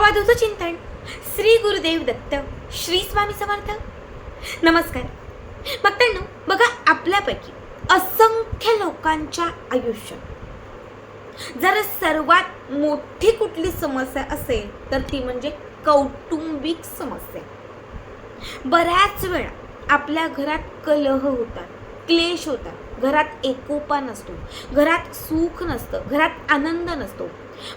अवधूत चिंतन. श्री गुरुदेव दत्त श्री स्वामी समर्थ. नमस्कार. भक्तांनो बघा आपल्यापैकी असंख्य लोकांच्या आयुष्यात जर सर्वात मोठी कुठली समस्या असेल तर ती म्हणजे कौटुंबिक समस्या. बऱ्याच वेळा आपल्या घरात कलह होतात क्लेश होतात. घरात एकोपा नसतो घरात सुख नसतं घरात आनंद नसतो.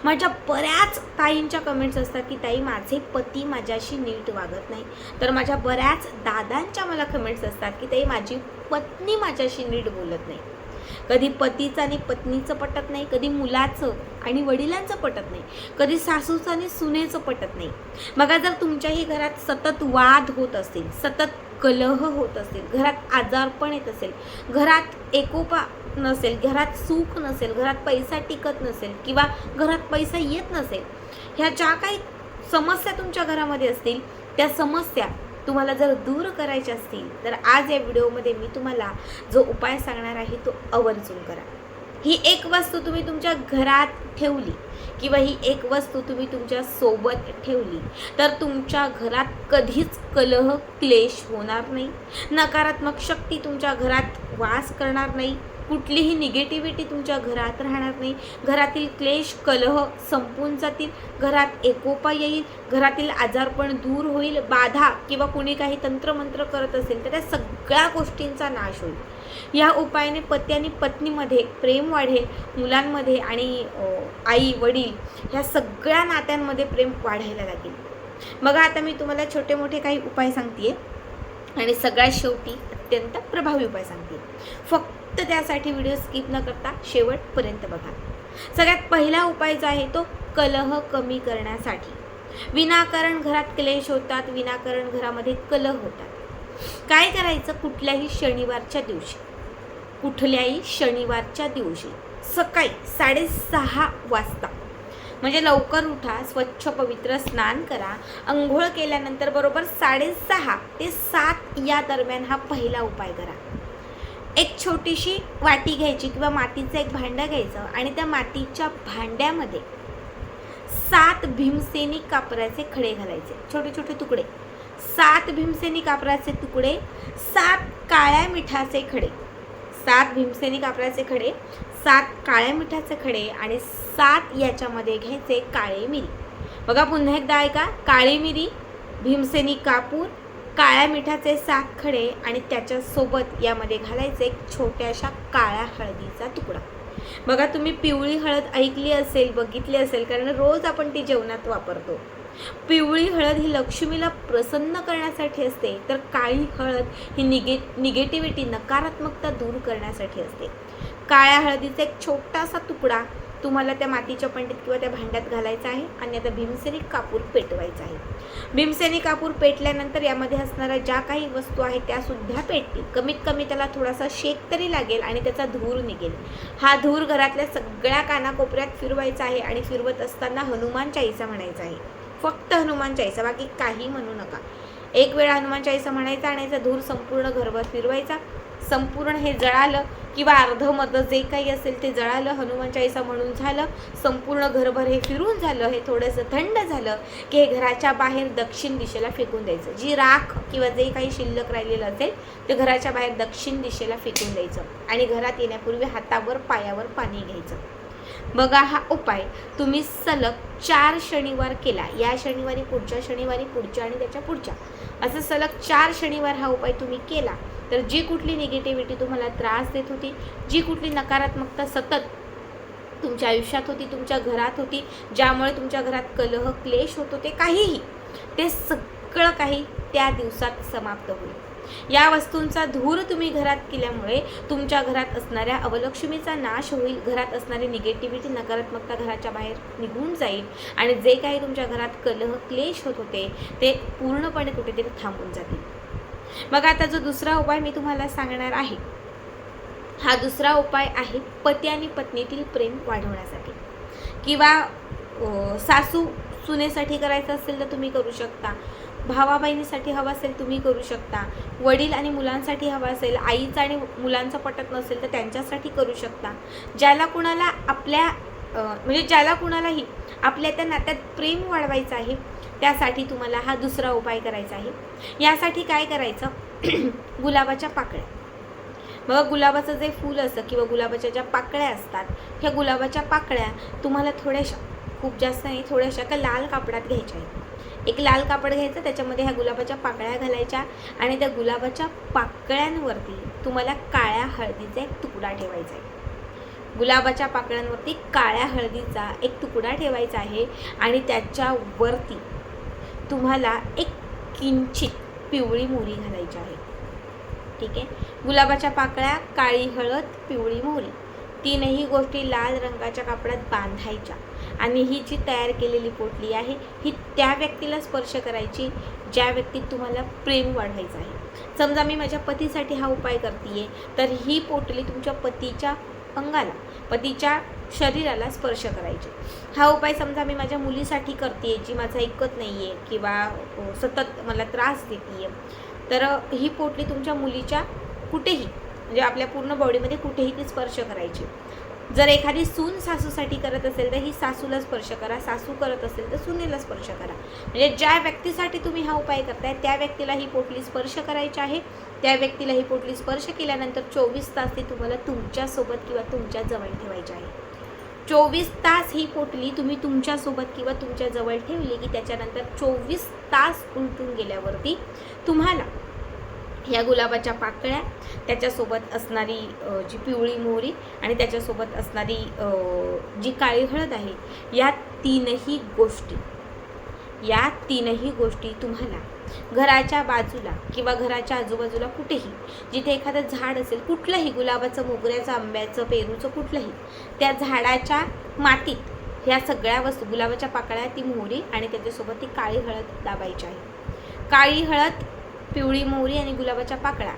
माझ्या बऱ्याच ताईंच्या कमेंट्स असतात की ताई माझे पती माझ्याशी नीट वागत नाही. तर माझ्या बऱ्याच दादांच्या मला कमेंट्स असतात की ताई माझी पत्नी माझ्याशी नीट बोलत नाही. कधी पतीचं आणि पत्नीचं पटत नाही कधी मुलाचं आणि वडिलांचं पटत नाही कधी सासूचं आणि सुनेचं पटत नाही. बघा जर तुमच्याही घरात सतत वाद होत असतील सतत कलह होत असेल घरात आजारपण येत असेल घरात एकोपा नसेल घरात सुख नसेल घरात पैसा टिकत नसेल किंवा घरात पैसा येत नसेल ह्या ज्या काही समस्या तुमच्या घरामध्ये असतील त्या समस्या तुम्हाला जर दूर करायच्या असतील तर आज या व्हिडिओमध्ये मी तुम्हाला जो उपाय सांगणार आहे तो आवर्जून करा. ही एक वस्तू तुम्ही तुमच्या घरात ठेवली किंवा ही एक वस्तू तुम्ही तुमच्यासोबत ठेवली तर तुमच्या घरात कधीच कलह क्लेश होणार नाही. नकारात्मक शक्ती तुमच्या घरात वास करणार नाही. कुठलीही निगेटिव्हिटी तुमच्या घरात राहणार नाही. घरातील क्लेश कलह संपून जातील. घरात एकोपा येईल. घरातील आजारपण दूर होईल. बाधा किंवा कुणी काही तंत्रमंत्र करत असेल तर त्या सगळ्या गोष्टींचा नाश होईल. या उपायाने पती आणि पत्नीमध्ये प्रेम वाढेल मुलांमध्ये आणि आई वडील ह्या सगळ्या नात्यांमध्ये प्रेम वाढायला लागेल. बघा आता मी तुम्हाला छोटे मोठे काही उपाय सांगते आणि सगळ्यात शेवटी अत्यंत प्रभावी उपाय सांगते. फक्त त्यासाठी व्हिडिओ स्किप न करता शेवटपर्यंत बघा. सगळ्यात पहिला उपाय जो आहे तो कलह कमी करण्यासाठी. विनाकारण घरात क्लेश होतात विनाकारण घरामध्ये कलह होतात. काय करायचं कुठल्याही शनिवारच्या दिवशी? कुठल्याही शनिवारच्या दिवशी सकाळी साडेसहा वाजता. म्हणजे लवकर उठा स्वच्छ पवित्र स्नान करा. अंघोळ केल्यानंतर बरोबर साडेसहा ते सात या दरम्यान हा पहिला उपाय करा. एक छोटीशी वाटी घ्यायची किंवा मातीचं एक भांडं घ्यायचं आणि त्या मातीच्या भांड्यामध्ये सात भीमसेनी कापराचे खडे घालायचे छोटे छोटे तुकडे. सात भीमसेनी कापराचे तुकडे सात काळ्या मिठाचे खडे. सात भीमसेनी कापराचे खडे सात काळ्या मिठाचे खडे आणि सात याच्यामध्ये घ्यायचे काळे मिरी. बघा पुन्हा एकदा ऐका काळी मिरी भीमसेनी कापूर काळ्या मिठाचे सात खडे आणि त्याच्यासोबत यामध्ये घालायचे एक छोट्याशा काळ्या हळदीचा तुकडा. बघा तुम्ही पिवळी हळद ऐकली असेल बघितली असेल कारण रोज आपण ती जेवणात वापरतो. पिवळी हळद ही लक्ष्मीला प्रसन्न करण्यासाठी असते तर काळी हळद ही निगे निगेटिव्हिटी नकारात्मकता दूर करण्यासाठी असते. काळ्या हळदीचा एक छोटासा तुकडा तुम्हाला त्या मातीच्या पंडीत किंवा त्या भांड्यात घालायचं आहे. आणि आता भीमसेनी कापूर पेटवायचा आहे. भीमसेनी कापूर पेटल्यानंतर यामध्ये असणाऱ्या ज्या काही वस्तू आहेत त्यासुद्धा पेटतील. कमीत कमी त्याला थोडासा शेक तरी लागेल आणि त्याचा धूर निघेल. हा धूर घरातल्या सगळ्या कानाकोपऱ्यात फिरवायचा आहे आणि फिरवत असताना हनुमान चाळीसा म्हणायचा आहे. फक्त हनुमान चाळीसा बाकी काही म्हणू नका. एक वेळा हनुमान चाळीसा म्हणायचा आणि याचा धूर संपूर्ण घरभर फिरवायचा. संपूर्ण हे जळालं किंवा अर्धमध जे काही असेल ते जळालं हनुमान चाळीसा म्हणून झालं संपूर्ण घरभर हे फिरून झालं हे थोडंसं थंड झालं की हे घराच्या बाहेर दक्षिण दिशेला फेकून द्यायचं. जी राख किंवा जे काही शिल्लक राहिलेलं असेल ते घराच्या बाहेर दक्षिण दिशेला फेकून द्यायचं आणि घरात येण्यापूर्वी हातावर पायावर पाणी घ्यायचं. बघा हा उपाय. तुम्ही सलग चार शनिवार केला. या शनिवारी पुढच्या शनिवारी पुढच्या आणि त्याच्या पुढच्या. असं सलग चार शनिवार हा उपाय तुम्ही केला. तर जी कुठली निगेटिव्हिटी तुम्हाला त्रास देत होती जी कुठली नकारात्मकता सतत तुमच्या आयुष्यात होती तुमच्या घरात होती ज्यामुळे तुमच्या घरात कलह क्लेश होत होते काहीही ते सगळं काही त्या दिवसात समाप्त होईल. या वस्तूंचा धूर तुम्ही घरात केल्यामुळे तुमच्या घरात असणाऱ्या अवलक्ष्मीचा नाश होईल घरात असणारी निगेटिव्हिटी नकारात्मकता घराच्या बाहेर निघून जाईल आणि जे काही तुमच्या घरात कलह क्लेश होत होते ते पूर्णपणे कुठेतरी थांबून जातील. मग आता जो दुसरा उपाय मी तुम्हाला सांगणार आहे हा दुसरा उपाय आहे पती आणि पत्नीतील प्रेम वाढवण्यासाठी. किंवा सासू सुनेसाठी करायचं असेल तर तुम्ही करू शकता. भावा बहिणीसाठी हवं असेल तुम्ही करू शकता. वडील आणि मुलांसाठी हवं असेल आईचं आणि मुलांचं पटत नसेल तर त्यांच्यासाठी करू शकता. ज्याला कुणाला आपल्या म्हणजे ज्याला कुणालाही आपल्या त्या नात्यात प्रेम वाढवायचं आहे त्यासाठी तुम्हाला हा दुसरा उपाय करायचा आहे. यासाठी काय करायचं? गुलाबाच्या पाकळ्या. बघा गुलाबाचं जे फूल असतं किंवा गुलाबाच्या ज्या पाकळ्या असतात ह्या गुलाबाच्या पाकळ्या तुम्हाला थोड्याशा खूप जास्त नाही थोड्याशा का लाल कापडात घ्यायच्या आहेत. एक लाल कापड घ्यायचं त्याच्यामध्ये ह्या गुलाबाच्या पाकळ्या घालायच्या आणि त्या गुलाबाच्या पाकळ्यांवरती तुम्हाला काळ्या हळदीचा एक तुकडा ठेवायचा आहे. गुलाबाच्या पाकळ्यांवरती काळ्या हळदीचा एक तुकडा ठेवायचा आहे आणि त्याच्यावरती तुम्हाला एक किंचित पिवळी मोहरी घालायची आहे. ठीक आहे? गुलाबाच्या पाकळ्या काळी हळद पिवळी मोहरी. तीनही गोष्टी लाल रंगाच्या कापडात बांधायच्या. आणि ही जी तयार केलेली पोटली आहे ही त्या व्यक्तीला स्पर्श करायची ज्या व्यक्तीत तुम्हाला प्रेम वाढवायचं आहे. समजा मी माझ्या पतीसाठी हा उपाय करते आहे तर ही पोटली तुमच्या पतीच्या अंगाला पतीच्या शरीराला स्पर्श करायची. हा उपाय समजा मी माझ्या मुलीसाठी करते जी माझं ऐकत नाही आहे किंवा सतत मला त्रास देते तर ही पोटली तुमच्या मुलीच्या कुठेही म्हणजे आपल्या पूर्ण बॉडीमध्ये कुठेही ती स्पर्श करायची. जर एखादी सून सासूसाठी करत असेल तर ही सासूला स्पर्श करा सासू करत असेल तर सुनेला स्पर्श करा. म्हणजे ज्या व्यक्तीसाठी तुम्ही हा उपाय करताय त्या व्यक्तीला ही पोटली स्पर्श करायची आहे. त्या व्यक्तीला ही पोटली स्पर्श केल्यानंतर चोवीस तास ती तुम्हाला तुमच्यासोबत किंवा तुमच्या जवळ ठेवायची आहे. चोवीस तास ही पोटली तुम्ही तुमच्यासोबत किंवा तुमच्या जवळ ठेवली की त्याच्यानंतर चोवीस तास उलटून गेल्यावरती तुम्हाला ह्या गुलाबाच्या पाकळ्या त्याच्यासोबत असणारी जी पिवळी मोहरी आणि त्याच्यासोबत असणारी जी काळी हळद आहे या तीनही गोष्टी या तीनही गोष्टी तुम्हाला घराच्या बाजूला किंवा घराच्या आजूबाजूला कुठेही जिथे एखादं झाड असेल कुठलंही गुलाबाचं मोगऱ्याचं आंब्याचं पेरूचं कुठलंही त्या झाडाच्या मातीत ह्या सगळ्या वस्तू गुलाबाच्या पाकळ्या ती मोहरी आणि त्याच्यासोबत ती काळी हळद दाबायची आहे. काळी हळद पिवळी मोहरी आणि गुलाबाच्या पाकळ्या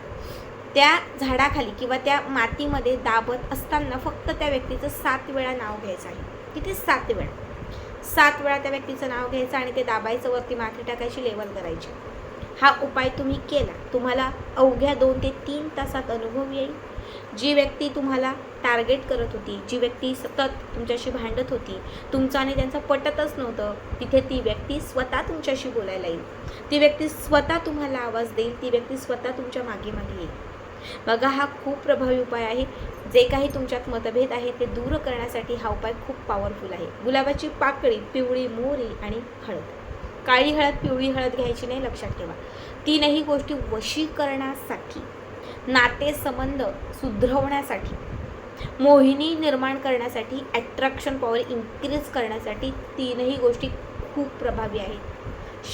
त्या झाडाखाली किंवा त्या मातीमध्ये दाबत असताना फक्त त्या व्यक्तीचं सात वेळा नाव घ्यायचं आहे. किती सात वेळा? सात वेळा त्या व्यक्तीचं नाव घ्यायचं आणि ते दाबायचं वरती माथे टाकायची लेवल करायची. हा उपाय तुम्ही केला. तुम्हाला अवघ्या दोन ते तीन तासात अनुभव येईल. जी व्यक्ती तुम्हाला टार्गेट करत होती जी व्यक्ती सतत तुमच्याशी भांडत होती तुमचं आणि त्यांचं पटतच नव्हतं तिथे ती व्यक्ती स्वतः तुमच्याशी बोलायला येईल. ती व्यक्ती स्वतः तुम्हाला आवाज देईल ती व्यक्ती स्वतः तुमच्या मागे मागे येईल. बघा हा खूप प्रभावी उपाय आहे. जे काही तुमच्यात मतभेद आहे ते दूर करण्यासाठी हा उपाय खूप पॉवरफुल आहे. गुलाबाची पाकळी पिवळी मोहरी आणि हळद. काळी हळद पिवळी हळद घ्यायची नाही लक्षात ठेवा. तीनही गोष्टी वशीकरणासाठी नातेसंबंध सुधरवण्यासाठी मोहिनी निर्माण करण्यासाठी ॲट्रॅक्शन पॉवर इन्क्रीज करण्यासाठी तीनही गोष्टी खूप प्रभावी आहेत.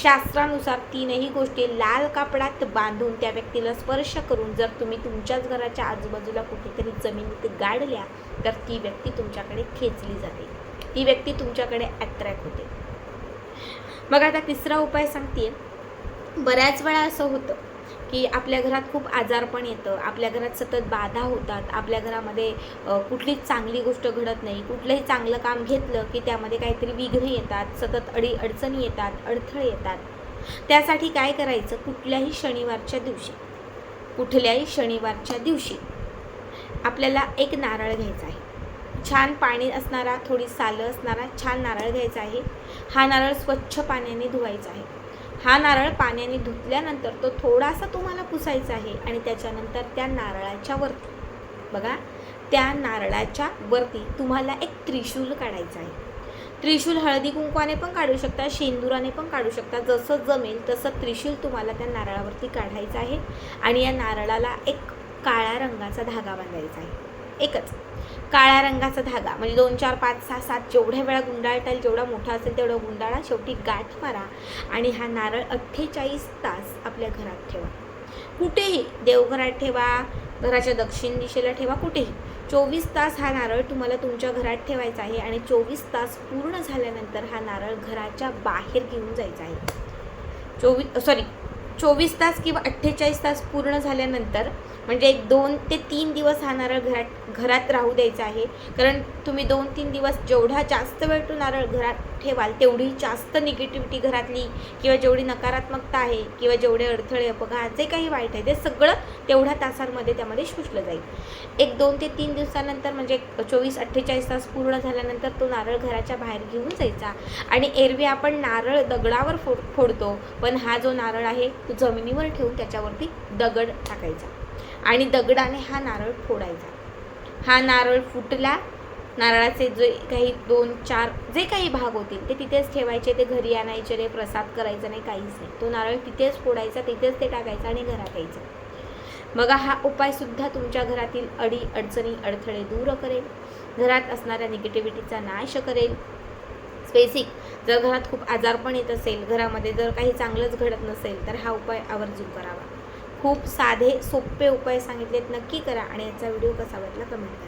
शास्त्रानुसार तीनही गोष्टी लाल कापडात बांधून त्या व्यक्तीला स्पर्श करून जर तुम्ही तुमच्याच घराच्या आजूबाजूला कुठेतरी जमिनीत गाडल्या तर ती व्यक्ती तुमच्याकडे खेचली जाते. ती व्यक्ती तुमच्याकडे अट्रॅक्ट होते. मग आता तिसरा उपाय सांगते बऱ्याच वेळा असं होतं की आपल्या घरात खूप आजारपण येतं. आपल्या घरात सतत बाधा होतात. आपल्या घरामध्ये कुठलीच चांगली गोष्ट घडत नाही. कुठलंही चांगलं काम घेतलं की त्यामध्ये काहीतरी विघ्न येतात सतत अडी अडचणी येतात अडथळे येतात. त्यासाठी काय करायचं? कुठल्याही शनिवारच्या दिवशी कुठल्याही शनिवारच्या दिवशी आपल्याला एक नारळ घ्यायचा आहे. छान पाणी असणारा थोडी सालं असणारा छान नारळ घ्यायचा आहे. हा नारळ स्वच्छ पाण्याने धुवायचा आहे. हा नारळ पाण्याने धुतल्यानंतर तो थोडासा तुम्हाला पुसायचा आहे आणि त्याच्यानंतर त्या नारळाच्या वरती बघा त्या नारळाच्या वरती तुम्हाला एक त्रिशूल काढायचं आहे. त्रिशूल हळदी कुंकवाने पण काढू शकता शेंदुराने पण काढू शकता जसं जमेल तसं त्रिशूल तुम्हाला त्या नारळावरती काढायचं आहे आणि या नारळाला एक काळ्या रंगाचा धागा बांधायचा आहे. एकच. काळ्या रंगाचा धागा म्हणजे दोन चार पाच सहा सात जेवढ्या वेळा गुंडाळता येईल जेवढा मोठा असेल तेवढा गुंडाळा शेवटी गाठ मारा आणि हा नारळ अठ्ठेचाळीस तास आपल्या घरात ठेवा. कुठेही देवघरात ठेवा घराच्या दक्षिण दिशेला ठेवा कुठेही. चोवीस तास हा नारळ तुम्हाला तुमच्या घरात ठेवायचा आहे आणि चोवीस तास पूर्ण झाल्यानंतर हा नारळ घराच्या बाहेर घेऊन जायचा आहे. चोवीस सॉरी चोवीस तास किंवा अठ्ठेचाळीस तास पूर्ण झाल्यानंतर म्हणजे एक दोन ते तीन दिवस हा नारळ घरात घरात राहू द्यायचा आहे. कारण तुम्ही दोन तीन दिवस जेवढा जास्त वेळ तो नारळ घरात ठेवाल तेवढी जास्त निगेटिव्हिटी घरातली किंवा जेवढी नकारात्मकता आहे किंवा जेवढे अडथळे अपघात जे काही वाईट आहे ते सगळं तेवढ्या तासांमध्ये त्यामध्ये शोषलं जाईल. एक दोन ते तीन दिवसानंतर म्हणजे चोवीस अठ्ठेचाळीस तास पूर्ण झाल्यानंतर तो नारळ घराच्या बाहेर घेऊन जायचा. आणि एरवी आपण नारळ दगडावर फोड फोडतो पण हा जो नारळ आहे तो जमिनीवर ठेवून त्याच्यावरती दगड टाकायचा. आणि दगडाने हा नारळ फोडायचा. हा नारळ फुटला. नारळाचे जे काही दोन चार जे काही भाग होतील ते तिथेच ठेवायचे ते घरी आणायचे रे प्रसाद करायचा नाही काहीच नाही. तो नारळ तिथेच फोडायचा तिथेच ते टाकायचा आणि घरात यायचं. बघा हा उपायसुद्धा तुमच्या घरातील अडी अडचणी अडथळे दूर करेल. घरात असणाऱ्या निगेटिव्हिटीचा नाश करेल. स्पेसिक जर घरात खूप आजारपण येत असेल घरामध्ये जर काही चांगलंच घडत नसेल तर हा उपाय आवर्जून करावा. खूप साधे सोपे उपाय सांगितलेत. नक्की करा आणि याचा व्हिडिओ कसा वाटला कमेंट करा.